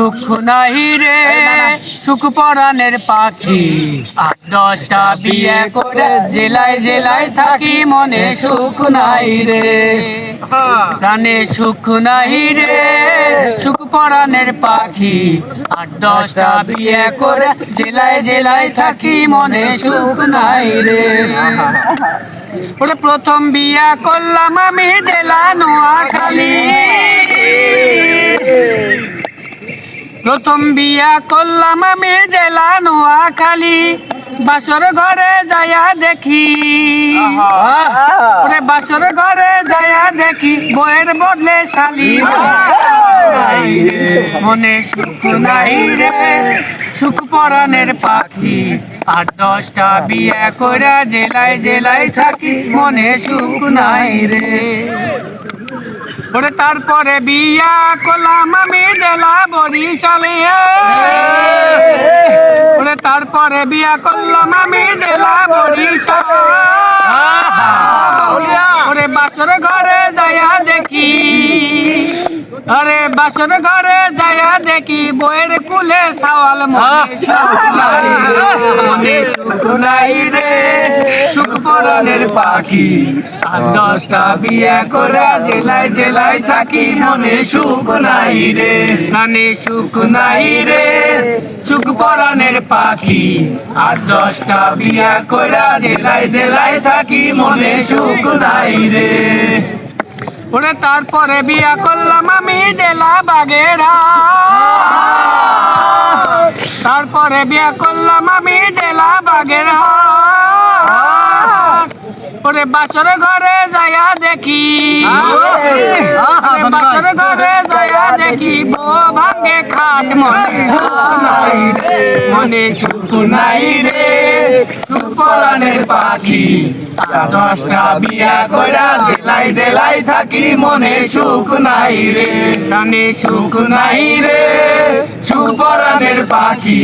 সুখ নাহি রে। সুখ পরাণের পাখি। আট দশটা বিয়ে করে জেলায় জেলায় থাকি মনে সুখ নাই রে। প্রাণে সুখ নাহি রে। সুখ পরাণের পাখি। আট দশটা বিয়ে করে জেলায় জেলায় থাকি মনে সুখ নাই রে। প্রথম বিয়া করলাম আমি জেলা নোয়াখালী। প্রথম বিয়া করলাম আমি জেলা নোয়াখালী। বাসর ঘরে যায়া দেখি। ওরে বাসর ঘরে যায়া দেখি বইয়ের বদলে শালি। মনে সুখ নাই রে সুখ পরাণের পাখি। আর দশটা বিয়া কইরা জেলায় জেলায় থাকি মনে সুখ নাই রে। ওরে তারপরে বিয়া করলাম আমি বরিশালে তারপরে বিয়া করলাম আমি জেলা বরিশাল। আরে বাসন ঘরে যায়া দেখি বইয়ের কুলে সাওয়াল মনে সুখ নাই রে। সুখ পরাণের পাখি। আর দশটা বিয়া করে জেলায় জেলায় থাকি, মনে সুখ নাই রে। কানে সুখ নাই রে। সুখ পরাণের পাখি। আর দশটা বিয়া করে জেলায় জেলায় থাকি, মনে সুখ নাই রে। ওরে তারপরে বিয়া করলাম আমি জেলা বাগেরা। তারপরে বিয়া করলাম আমি জেলা বাগেরা। ওরে বাসর ঘরে যায়া দেখি। বাসর ঘরে যায়া দেখি বো ভাঙ্গে খাট, মনে মনে সুখ নাই রে। সুখ পাখি দশটা বিয়া কইরা জেলায় জেলায় থাকি, মনে সুখ নাই রে, কানে সুখ নাই রে। সুখ পাখি,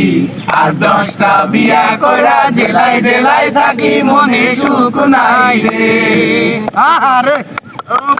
আর দশটা বিয়া কইরা জেলায় জেলায় থাকি, মনে সুখ নাই রে। আরে